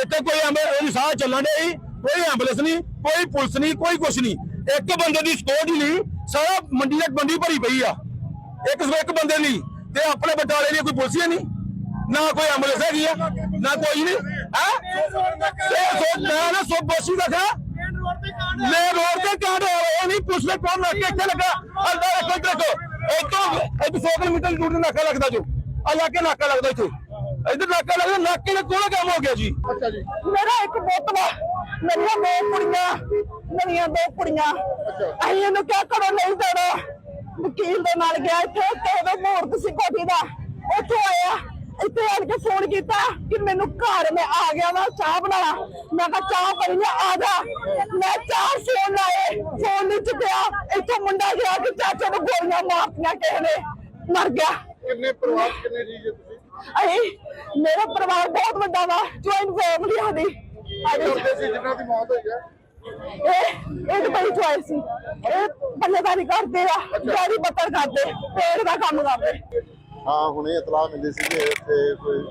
ਇੱਥੇ ਕੋਈ ਐਂਬੂਲੈਂਸ ਸਾਹ ਚੱਲਣ ਡਈ, ਕੋਈ ਐਂਬੂਲੈਂਸ ਨਹੀਂ, ਕੋਈ ਪੁਲਿਸ ਨਹੀਂ, ਕੋਈ ਕੁਛ ਨਹੀਂ। ਇੱਕ ਬੰਦੇ ਦੀ ਸਟੋਰ ਨਹੀਂ, ਸਾਰਾ ਮੰਡੀ ਤੱਕ ਮੰਡੀ ਭਰੀ ਪਈ ਆ। ਇੱਕ ਇੱਕ ਬੰਦੇ ਲਈ ਤੇ ਆਪਣੇ ਬਟਾਲੇ ਦੀ ਕੋਈ ਪੁਲਿਸ ਹੀ ਨਹੀਂ, ਨਾ ਕੋਈ ਐਂਬੂਲੈਂਸ ਹੈਗੀ ਆ, ਨਾ ਕੋਈ ਨਹੀਂ, ਹੈ? ਤੇ ਸੋ ਮੈਂ ਨਾ ਸੋ ਬੋਸੀ ਦਾ ਖਾ ਲੈ ਰੋਡ ਤੇ ਕਾਂਡ ਹੋ ਰਿਹਾ ਨਹੀਂ ਪੁਲਿਸ ਨੇ ਕੌਣ ਲੱਗ ਕੇ ਇੱਥੇ ਲੱਗਾ। ਅੰਦਰ ਰੱਖੋ, ਇੱਧਰ ਰੱਖੋ। ਇੱਥੋਂ 100 ਕਿਲੋਮੀਟਰ ਦੂਰ ਤੇ ਨਾਕਾ ਲੱਗਦਾ ਜੋ। ਆ ਲਾ ਕੇ ਨਾਕਾ ਲੱਗਦਾ ਇੱਥੇ। ਇੱਧਰ ਨਾਕਾ ਲੱਗਦਾ ਨਾਕੇ ਨੇ ਕੋਲ ਕੰਮ ਹੋ ਗਿਆ ਜੀ। ਅੱਛਾ ਜੀ। ਮੇਰਾ ਇੱਕ ਪੁੱਤ ਵਾ ਮੇਰੀਆਂ ਦੋ ਕੁੜੀਆਂ ਮੇਰੀਆਂ ਦੋ ਕੁੜੀਆਂ। ਅਸੀਂ ਇਹਨੂੰ ਕਿਹਾ ਕਰੋ ਨਹੀਂ ਦੇਣਾ ਵਕੀਲ ਦੇ ਨਾਲ ਗਿਆ ਇੱਥੇ ਤੇ ਉਹਦਾ ਮੂਰਤ ਸੀ ਕੋਠੀ ਦਾ। ਉੱਥੋਂ ਆਇਆ ਇੱਥੇ ਆਣ ਕੇ ਫੋਨ ਕੀਤਾ ਕਿ ਮੈਨੂੰ ਘਰ ਮੈਂ ਆ ਗਿਆ ਵਾ ਚਾਹ ਬਣਾ ਮੈਂ ਕਿਹਾ ਚਾਹ ਬਣੀ ਆ ਆ ਜਾ। ਮੈਂ ਚਾਹ ਫੋਨ ਲਾਏ ਫੋਨ ਨਹੀਂ ਚੁੱਕਿਆ। ਇੱਥੋਂ ਮੁੰਡਾ ਗਿਆ ਕਿ ਚਾਚੇ ਨੂੰ ਗੋਲੀਆਂ ਮਾਰਤੀਆਂ ਕਿਸੇ ਨੇ। ਮਰ ਗਿਆ। ਕਿੰਨੇ ਪਰਿਵਾਰ ਕਿੰਨੇ ਜੀ ਜੀ ਤੁਸੀਂ? ਅਸੀਂ ਮੇਰਾ ਪਰਿਵਾਰ ਬਹੁਤ ਵੱਡਾ ਵਾ ਜੁਆਇੰਟ ਫੈਮਿਲੀ ਕੀ ਸੀ ਜਿਨ੍ਹਾਂ ਦੀ ਮੌਤ ਹੋਈ ਹੈ ਇਹ ਇਹ ਬੜੀ ਚੁਆਇਸ ਸੀ। ਇਹ ਬੱਲੇਦਾਰੀ ਕਰਦੇ ਆ ਗਾੜੀ ਬੱਤਰ ਕਰਦੇ ਪੇੜ ਦਾ ਕੰਮ ਕਰਦੇ। ਹਾਂ ਹੁਣੇ ਇਤਲਾਹ ਮਿਲੀ ਸੀ ਕਿ ਇੱਥੇ ਕੋਈ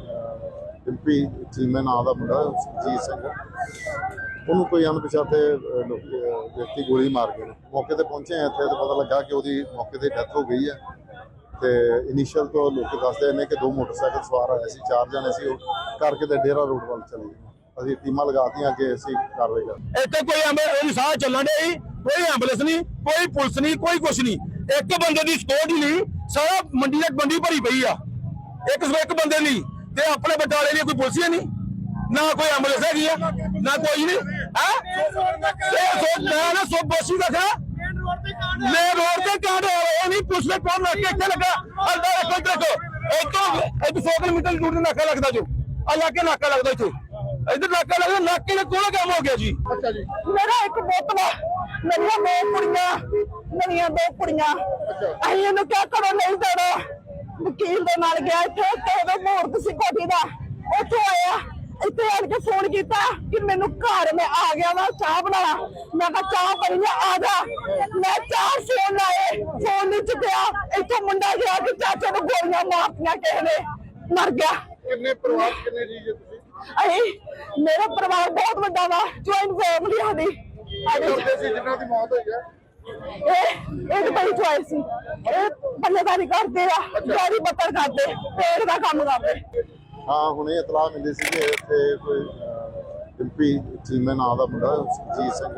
ਡਿੰਪੀ ਚੀਮੇ ਨਾਂ ਦਾ ਮੁੰਡਾ ਜੀਤ ਸਿੰਘ ਉਹਨੂੰ ਕੋਈ ਅਣਪਛਾਤੇ ਵਿਅਕਤੀ ਗੋਲੀ ਮਾਰ ਗਏ ਨੇ ਮੌਕੇ ਤੇ ਪਹੁੰਚੇ ਆ। ਇੱਥੇ ਤੇ ਪਤਾ ਲੱਗਾ ਕਿ ਉਹਦੀ ਮੌਕੇ ਤੇ ਡੈਥ ਹੋ ਗਈ ਹੈ ਤੇ ਇਨੀਸ਼ੀਅਲ ਤੋਂ ਲੋਕ ਦੱਸਦੇ ਨੇ ਕਿ ਦੋ ਮੋਟਰਸਾਈਕਲ ਸਵਾਰ ਆਏ ਸੀ ਚਾਰ ਜਣੇ ਸੀ ਉਹ ਕਰਕੇ ਤੇ ਡੇਰਾ ਰੋਡ ਵੱਲ ਚਲੇ ਗਏ। ਅਸੀਂ ਟੀਮਾਂ ਲਗਾਤੀਆਂ ਕਿ ਅਸੀਂ ਕਾਰਵਾਈ ਕਰਾਂਗੇ ਇੱਥੇ ਕੋਈ ਐਂਬੂਲੈਂਸ ਸਾਹ ਚੱਲਣ ਡਈ ਕੋਈ ਐਂਬੂਲੈਂਸ ਨਹੀਂ ਕੋਈ ਪੁਲਿਸ ਨਹੀਂ ਕੋਈ ਕੁਛ ਨਹੀਂ। ਇੱਕ ਬੰਦੇ ਦੀ ਹੀ ਨਹੀਂ ਸਾਰਾ ਮੰਡੀ ਤੱਕ ਮੰਡੀ ਭਰੀ ਪਈ ਆ। ਇੱਕ ਇੱਕ ਬੰਦੇ ਲਈ ਤੇ ਆਪਣੇ ਬਟਾਲੇ ਦੀ ਕੋਈ ਪੁਲਿਸ ਹੀ ਨਹੀਂ? ਨਾ ਕੋਈ ਐਂਬੂਲੈਂਸ ਹੈਗੀ ਆ ਨਾ ਕੋਈ ਨਹੀਂ। ਹੈ? ਤੇ ਸੋ ਮੈਂ ਨਾ ਸੋ ਬੋਸੀ ਦਾ ਖਾ ਲੈ ਰੋਡ ਤੇ ਕਾਂਡ ਹੋ ਨੇ ਕੌਣ ਲੱਗ ਕੇ ਇੱਥੇ ਲੱਗਾ? ਅੰਦਰ ਰੱਖੋ ਇੱਧਰ ਰੱਖੋ ਇੱਥੋਂ ਇੱਥੇ 100 ਕਿਲੋਮੀਟਰ ਦੂਰ ਨਾਕਾ ਲੱਗਦਾ ਜੋ। ਆ ਲਾ ਕੇ ਨਾਕਾ ਲੱਗਦਾ ਇੱਥੇ। ਇੱਧਰ ਨਾਕਾ ਲੱਗਦਾ ਨਾਕੇ ਨੇ ਕੋਲ ਕੰਮ ਹੋ ਗਿਆ ਜੀ। ਅੱਛਾ ਜੀ। ਮੇਰਾ ਇੱਕ ਵਾ ਮੇਰੀਆਂ ਦੋ ਕੁੜੀਆਂ ਮੇਰੀਆਂ ਦੋ ਕੁੜੀਆਂ। ਅਸੀਂ ਇਹਨੂੰ ਕਿਹਾ ਕਰੋ ਨਹੀਂ ਦੇਣਾ। ਵਕੀਲ ਦੇ ਨਾਲ ਗਿਆ ਇੱਥੇ ਤੇ ਉਹਦਾ ਮੂਰਤ ਸੀ ਕੋਠੀ ਦਾ। ਇੱਥੇ ਆਣ ਕੇ ਫੋਨ ਕੀਤਾ ਕਿ ਮੈਨੂੰ ਘਰ ਮੈਂ ਆ ਗਿਆ ਵਾ ਚਾਹ ਬਣਾ ਮੈਂ ਕਿਹਾ ਚਾਹ ਬਣੀ ਆ ਆ ਜਾ। ਮੈਂ ਚਾਹ ਫੋਨ ਲਾਏ ਫੋਨ ਨਹੀਂ ਚੁੱਕਿਆ ਇੱਥੋਂ ਮੁੰਡਾ ਗਿਆ ਕਿ ਚਾਚੇ ਨੂੰ ਗੋਲੀਆਂ ਮਾਰਤੀਆਂ ਕਿਸੇ ਨੇ। ਮਰ ਗਿਆ। ਕਿੰਨੇ ਪਰਿਵਾਰ ਕਿੰਨੇ ਜੀ ਤੁਸੀਂ? ਮੇਰਾ ਪਰਿਵਾਰ ਬਹੁਤ ਵੱਡਾ ਵਾ ਜੁਆਇੰਟ ਫੈਮਿਲੀ ਕੀ ਸਾਡੀ। ਕਰਦੇ ਸੀ ਜਿਨ੍ਹਾਂ ਦੀ ਮੌਤ ਹੋਈ ਹੈ ਇਹ ਇਹ ਬੜੀ ਚੁਆਇਸ ਸੀ। ਇਹ ਬੱਲੇਦਾਰੀ ਕਰਦੇ ਆ ਗਾੜੀ ਬੱਤਰ ਕਰਦੇ ਪੇੜ ਦਾ ਕੰਮ ਕਰਦੇ। ਹਾਂ ਹੁਣੇ ਇਤਲਾਹ ਮਿਲੀ ਸੀ ਕਿ ਇੱਥੇ ਕੋਈ ਅਹ, ਡਿੰਪੀ ਚੀਮੇ ਨਾਂ ਦਾ ਮੁੰਡਾ ਸੁਖਜੀਤ ਸਿੰਘ।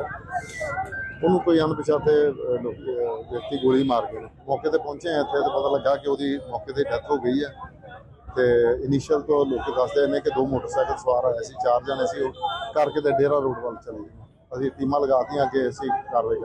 ਉਹਨੂੰ ਕੋਈ ਅਣਪਛਾਤੇ ਵਿਅਕਤੀ ਗੋਲੀ ਮਾਰ ਗਏ ਮੌਕੇ ਤੇ ਪਹੁੰਚੇ ਇੱਥੇ ਤੇ ਪਤਾ ਲੱਗਾ ਕਿ ਉਹਦੀ ਮੌਕੇ ਤੇ ਡੈਥ ਹੋ ਗਈ ਹੈ ਤੇ ਇਨੀਸ਼ੀਅਲ ਤੋਂ ਲੋਕ ਦੱਸਦੇ ਨੇ ਕਿ ਦੋ ਮੋਟਰਸਾਈਕਲ ਸਵਾਰ ਆਏ ਸੀ ਚਾਰ ਜਣੇ ਸੀ। ਉਹ ਕਰਕੇ ਤੇ ਡੇਰਾ ਰੋਡ ਵੱਲ ਚਲੇ ਗਏ। ਅਸੀਂ ਟੀਮਾਂ ਲਗਾਤੀਆਂ ਕਿ ਅਸੀਂ ਕਾਰਵਾਈ ਕਰਾਂਗੇ।